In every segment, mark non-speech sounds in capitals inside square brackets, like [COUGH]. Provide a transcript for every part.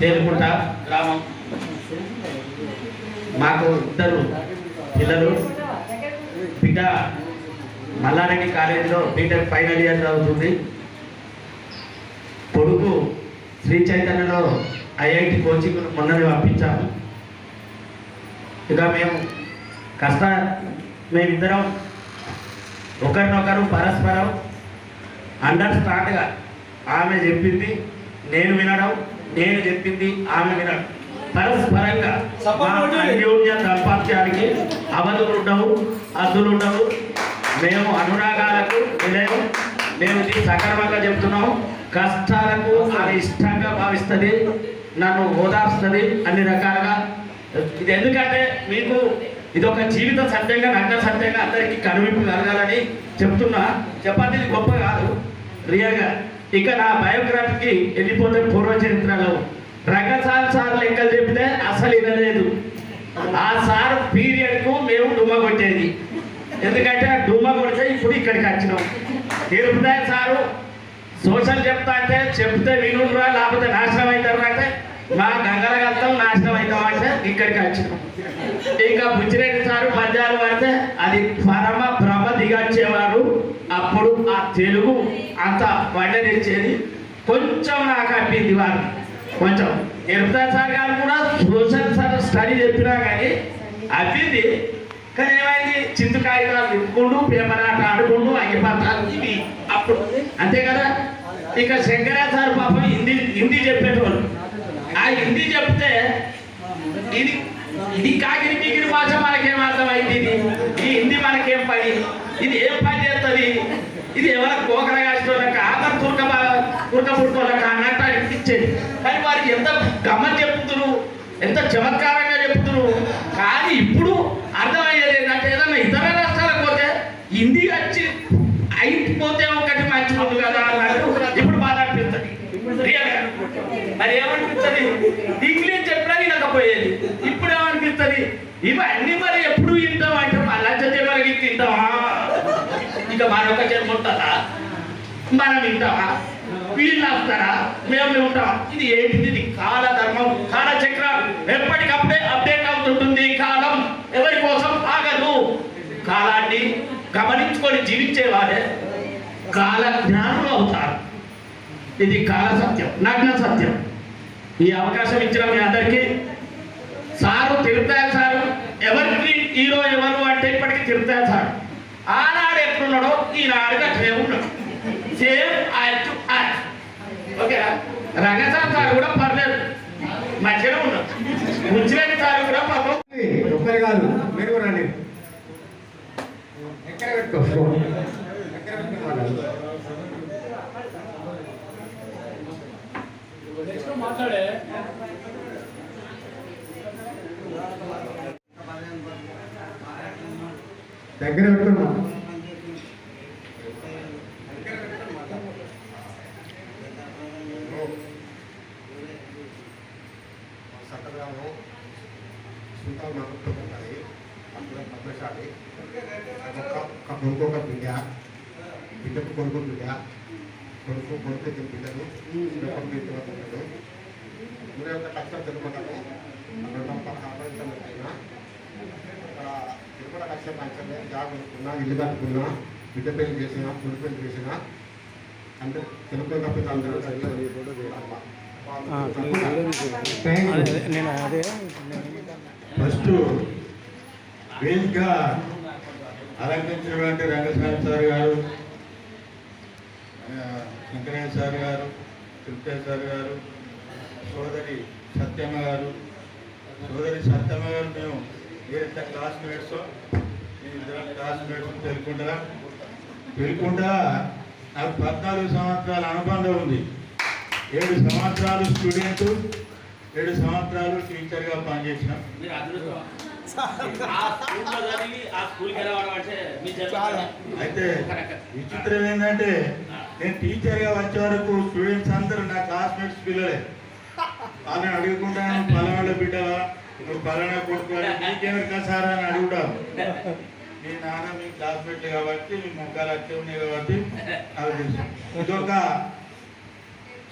తేలుకుంట గ్రామం. మాకు ఇద్దరు పిల్లలు. బిడ్డ మల్లారెడ్డి కాలేజీలో బీటెక్ ఫైనల్ ఇయర్ చదువుతుంది. కొడుకు శ్రీ చైతన్యలో ఐఐటి కోచింగ్ మొన్ననే పంపించాము. ఇక మేము కష్ట మేమిద్దరం ఒకరినొకరు పరస్పరం అండర్స్టాండ్గా ఆమె చెప్పింది నేను వినడం నేను చెప్పింది ఆమె వినడం. పరస్పరంగా అన్యోన్య దాంపత్యానికి అవధులు ఉండవు అద్దులు ఉండవు మేము అనురాగాలకు నిలయం మేము సక్రమంగా చెప్తున్నాము కష్టాలకు ఆమె ఇష్టంగా భావిస్తుంది నన్ను ఓదార్స్తుంది అన్ని రకాలుగా. ఇది ఎందుకంటే మీకు ఇది ఒక జీవిత సత్యంగా నగ్న సత్యంగా అందరికీ కనువిప్పు కలగాలని చెప్తున్నా. చెప్పండి ఇది గొప్ప కాదు. రియల్గా. ఇక నా బయోగ్రఫీకి వెళ్ళిపోతే పూర్వ చరిత్రలో రంగసార్ సార్ లెక్కలు చెప్తే అసలు వినలేదు. ఆ సార్ పీరియడ్కు మేము డుమ్మ కొట్టేది. ఎందుకంటే డుమ్మ కొడితే ఇప్పుడు ఇక్కడికి వచ్చినాం. తిరుపతి సారు? సోషల్ చెప్తా అంటే చెప్తే వినురా లేకపోతే నాశనం అవుతారు అంటే మా గంగరగత్తం నాశనం అవుతాం అంటే ఇక్కడికి వచ్చినాం. ఇంకా బుచ్చిరెడ్డి సారు పద్యాలు పడితే అది పరమ భ్రమ దిగచ్చేవారు అప్పుడు ఆ తెలుగు అంత వంట తెచ్చేది కొంచెం నాకు అప్పింది వారు కొంచెం. నిర్మతా సార్ గారు కూడా సోషల్ సార్ స్టడీ చెప్పినా కానీ అప్పింది కానీ ఏమైంది? చింత కాగితాలు తిప్పుకుంటూ పేపర్ ఆట ఆడుకుంటూ అగ్గిపత్రాలు ఇవి అప్పుడు అంతే కదా? ఇక శంకరా సార్ పాపం హిందీ హిందీ చెప్పేటోళ్ళు. ఆ హిందీ చెప్తే ఇది ఇది కాకిరి పీకిరి భాష మనకేం అర్థమైంది ఇది? ఈ హిందీ మనకేం పని? ఇది ఏం పని చేస్తుంది ఇది ఎవరికి కోకర తుర్క అనిపించేది కానీ వారికి ఎంత గమని చెప్తున్నారు ఎంత చమత్కారంగా చెప్తున్నారు కానీ ఇప్పుడు అర్థమయ్యేది ఏంటంటే ఏదైనా ఇతర రాష్ట్రాలకు పోతే హిందీ వచ్చి అయిపోతే ఒకటి మంచి ఉంది కదా అన్నట్టు ఇప్పుడు బాధ అనిపిస్తుంది. మరి ఏమనిపిస్తుంది? ఇంగ్లీష్ చెప్పినా వినకపోయేది. ఇప్పుడు ఏమనిపిస్తుంది? ఇవన్నీ మరి ఎప్పుడు వింటాం అంటే మళ్ళా చెప్పేవారికి తింటామా? ఇక మరొక జన్మ ఉంటుందా? మనం వింటామా వీళ్ళు వస్తారా మేము ఉంటాం. ఇది ఏంటిది? ఇది కాల ధర్మం. కాల చక్రం. ఎప్పటికప్పుడే అప్డేట్ అవుతుంటుంది కాలం. ఎవరి కోసం ఆగదు. కాలాన్ని గమనించుకొని జీవించేవారే కాల జ్ఞానులు అవుతారు. ఇది కాల సత్యం నగ్న సత్యం. ఈ అవకాశం ఇచ్చిన మీ అందరికీ సారు తిరుపతి సారు ఎవరికి హీరో ఎవరు అంటే ఇప్పటికీ తిరుపతి సార్. ఆనాడు ఎట్లున్నాడో ఈనాడుగా సేమ్ ఉన్నాడు. సేమ్ ఆయన ఓకేనా రంగసార్ సార్ కూడా పర్లేదు. మంచిగా ఉన్నాం. ముచ్చిరెడ్డి సార్ కూడా పాపం. ఒక్కరు కాదు మీరు కూడా రండి. ఎక్కడ పెట్టుకో ఎక్కడ మాట్లాడే దగ్గర పెట్టుకున్నాం సత్తగ్రామం సుల్తాన్ మహబూబ్ ఉంటాయి అందులో పద్మశాలి ఒక ఒక కొడుకు ఒక బిడ్డ బిడ్డకు కొడుకు బిడ్డ కొడుకు కొడుకు ఇద్దరు బిడ్డలు బిడ్డకు బిడ్డ బిడ్డలు ఇరవై ఒక లక్షలు రెండు తిరుమల లక్ష జాబ్ కొనుక్కున్నా ఇల్లు కట్టుకున్నా బిడ్డ పెళ్ళి చేసిన కొడుకు పెళ్ళి చేసిన అంటే తెలుగు తప్పితే అందరూ నేను ఫస్ట్ వేదికగా అలంకరించినటువంటి రంగస్వామి సార్ గారు శంకరయ్య సార్ గారు తిరుపతి సార్ గారు సోదరి సత్యమ్మ గారు. సోదరి సత్యమ్మ గారు మేము ఏదైతే క్లాస్మేట్స్ ఇద్దరం క్లాస్మేట్స్ తెలుకుంటా తెలుకుంటా? నాకు పద్నాలుగు సంవత్సరాల అనుబంధం ఉంది. ఏడు సంవత్సరాలు స్టూడెంట్ ఏడు సంవత్సరాలు టీచర్గా పనిచేసినాం. అయితే విచిత్రం ఏంటంటే నేను టీచర్గా వచ్చే వరకు స్టూడెంట్స్ అందరూ నా క్లాస్మేట్స్ పిల్లలే. వాళ్ళని అడుగుకుంటాను పలానా బిడ్డవా? నువ్వు పలానా కొడుకు నీకెవరికా సార్ అని అడుగుతాం మీ నాన్న మీ క్లాస్మేట్లు కాబట్టి మీ ముఖాలు అట్టే ఉన్నాయి కాబట్టి నాకు తెలుసు. ఇదొక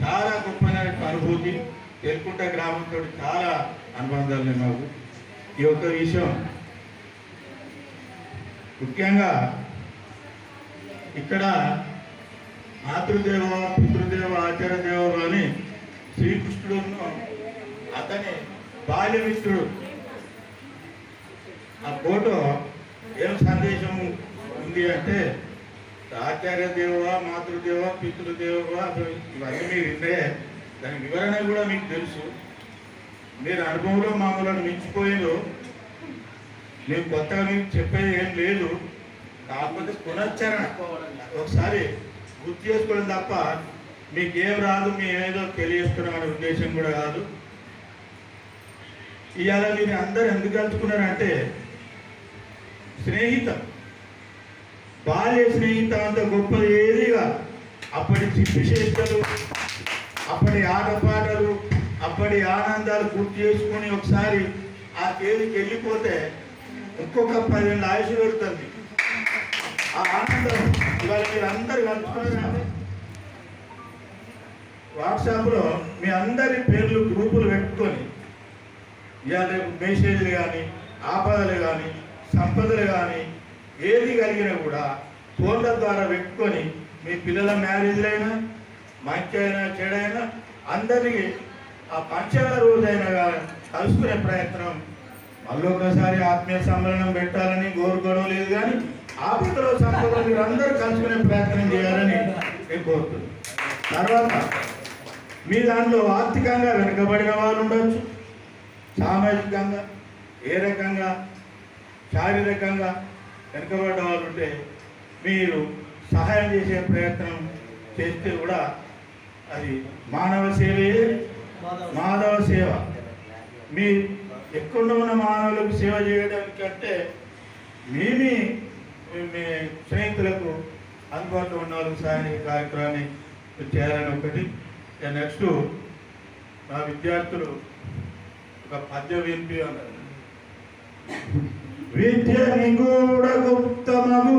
చాలా గొప్ప అనుభూతి. తెలుకుంట గ్రామంతో చాలా అనుబంధాలు ఉన్నాయి మాకు. ఈ యొక్క విషయం ముఖ్యంగా ఇక్కడ మాతృదేవ పితృదేవ ఆచార్యదేవ అని శ్రీకృష్ణుడు అతని బాల్యమిత్రుడు. ఆ ఫోటో ఏం సందేశం ఉంది అంటే ఆచార్య దేవ మాతృదేవ పితృదేవ ఇవన్నీ మీరు వింటే దాని వివరణ కూడా మీకు తెలుసు. మీరు అనుభవంలో మామూలు మించిపోయారు. మీకు కొత్తగా మీకు చెప్పేది ఏం లేదు. కాకపోతే పునశ్చరణ. ఒకసారి గుర్తు చేసుకోవడం తప్ప మీకు ఏం రాదు మేమేదో ఏదో ఉద్దేశం కూడా కాదు. ఇవాళ మీరు అందరు ఎందుకు కలుసుకున్నారంటే స్నేహితం బాల్య స్నేహితం అంత గొప్పది ఏదిగా అప్పటి విశేషతలు అప్పటి ఆటపాటలు అప్పటి ఆనందాలు గుర్తు చేసుకొని ఒకసారి ఆ తేదీకి వెళ్ళిపోతే ఇంకొక పదిహేను ఆయుష్ పెడుతుంది ఆ ఆనందం. ఇవాళ మీరు అందరు కలుసుకున్నారు వాట్సాప్లో మీ అందరి పేర్లు గ్రూపులు పెట్టుకొని ఇవాళ మెసేజ్లు కానీ ఆపదలు కానీ సంపదలు కానీ ఏది కలిగినా కూడా ఫోన్ల ద్వారా పెట్టుకొని మీ పిల్లల మ్యారేజ్లైనా మంచి అయినా చెడైనా అందరికీ ఆ పంచగల రోజైనా కానీ కలుసుకునే ప్రయత్నం మళ్ళీ ఒకసారి ఆత్మీయ సమ్మేళనం పెట్టాలని కోరుకోవడం లేదు కానీ ఆపదలో సంపదలో మీరు అందరూ కలుసుకునే ప్రయత్నం చేయాలని నేను కోరుతున్నాను. తర్వాత మీ దాంట్లో ఆర్థికంగా వెనుకబడిన వాళ్ళు ఉండొచ్చు. సామాజికంగా ఏ రకంగా శారీరకంగా వెనుకబడ్డ వాళ్ళు ఉంటే మీరు సహాయం చేసే ప్రయత్నం చేస్తే కూడా అది మానవ సేవే. మాధవ సేవ. మీ ఎక్కడ ఉన్న మానవులకు సేవ చేయడానికంటే మేమే మీ స్నేహితులకు అందుబాటులో ఉన్న వాళ్ళకి కార్యక్రమాన్ని చేయాలని ఒకటి. నెక్స్ట్ నా విద్యార్థులు ఒక పద్య వినిపి అన్నారు. విద్య నిగూఢ గుప్తమగు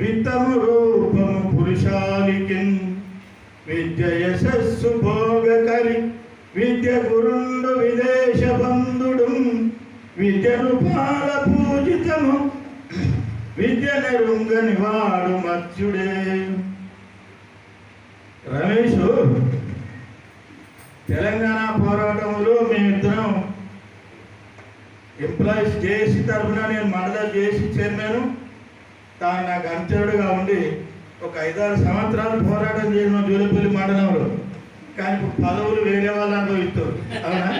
విత్తము రూపము పురుషాలికి విద్య యశస్సు భోగకరి విద్య గురుండు విదేశ బంధుడు. విద్య రూపాల పూజితము విద్య రుంగని వాడు మత్స్యుడే రమేష్ తెలంగాణ పోరాటంలో మేమిద్దరం ఎంప్లాయీస్ చేసి తరఫున నేను మండల చేసి చైర్మన్. తాను నాకు అంత్యుడుగా ఉండి ఒక ఐదారు సంవత్సరాలు పోరాటం చేసిన జూలపల్లి మండలంలో. కానీ ఇప్పుడు పదవులు వేరే వాళ్ళు అనుభవిస్తారు అవునా?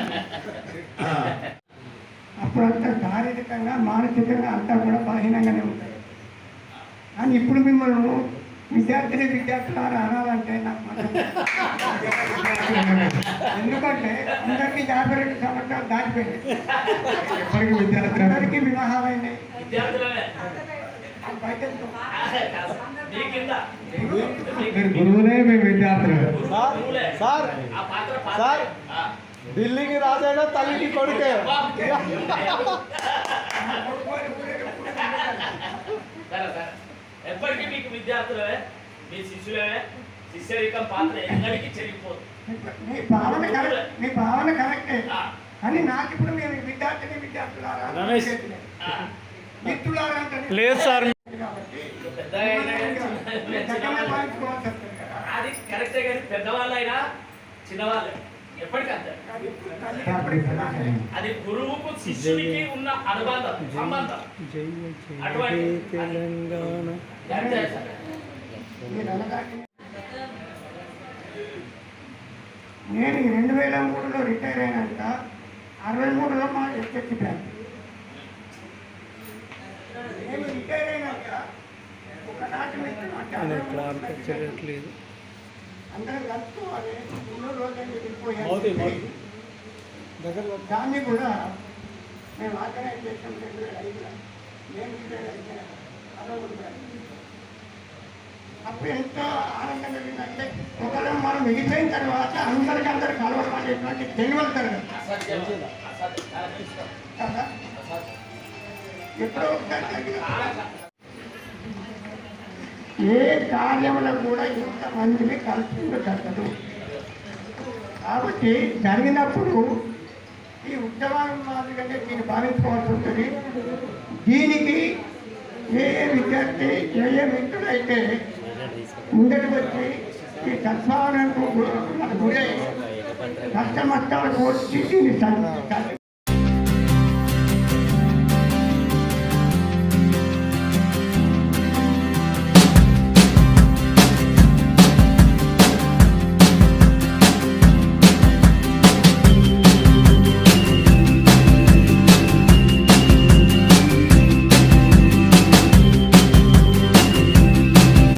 అప్పుడంతా శారీరకంగా మానసికంగా అంతా కూడా బలహీనంగానే ఉంటాయి. కానీ ఇప్పుడు మిమ్మల్ని విద్యార్థిని విద్యార్థులారా అనాలంటే నాకు మనసు ఎందుకంటే అందరికీ యాభై రెండు సంవత్సరాలు దాటిపోయింది ఎప్పటికీ విద్యార్థి అందరికీ వివాహాలైనాయి విద్యార్థులమే ఆ బయటకు మీ కింద మీరు గురువులే మేము విద్యార్థులు నువ్వులే. సార్ ఆ పాత్ర పాత్ర. సార్. ఆ. ఢిల్లీకి రాజైనా తల్లికి కొడుకే [LAUGHS] సరే సరే ఎప్పటికీ మీకు విద్యార్థులే మీ శిష్యులే శిష్యరికం పాత్ర ఎన్నడికి చెరిగిపోదు. మీ భావన కరెక్ట్ మీ భావన కరెక్టే. ఆ, కానీ నాకు ఇప్పుడు మేము విద్యార్థిని విద్యార్థులారా. మిత్రులారా లేదు సార్. అది కరెక్టే కానీ పెద్దవాళ్ళైనా చిన్నవాళ్ళే. అది గురువుకు శిష్యునికి ఉన్న అనుబంధం సంబంధం. నేను రెండు వేల మూడులో రిటైర్ అయినాక అరవై మూడులో మా బ్యాంక్ నేను రిటైర్ అయినాక ఒకనాటి నుంచి అందరం ఎన్నో రోజులు దాన్ని కూడా మేము ఆర్గనైజ్ చేసాం రెండు వేల ఐదులో. నేను అరవై మూడు బ్యాంక్ అప్పుడు ఎంత ఆనందం కలిగిందంటే ఒకవేళ మనం మిగిలిపోయిన తర్వాత అందరికి అందరు కలవడం అనేటువంటి తెలియదు కదా. ఎప్పుడో ఒకసారి ఏ కార్యంలో కూడా ఇంతమందిని కలుపుకుంటూ జరగదు కాబట్టి జరిగినప్పుడు ఈ ఉద్యమం మాదిరిగానే దీన్ని భావించుకోవాల్సి ఉంటుంది. దీనికి ఏ ఏ విద్యార్థి ఏ ఏ మిత్రుడైతే ముందటి వచ్చి ఈ సత్భావనకు గురై కష్టమష్టాలకు వచ్చి దీన్ని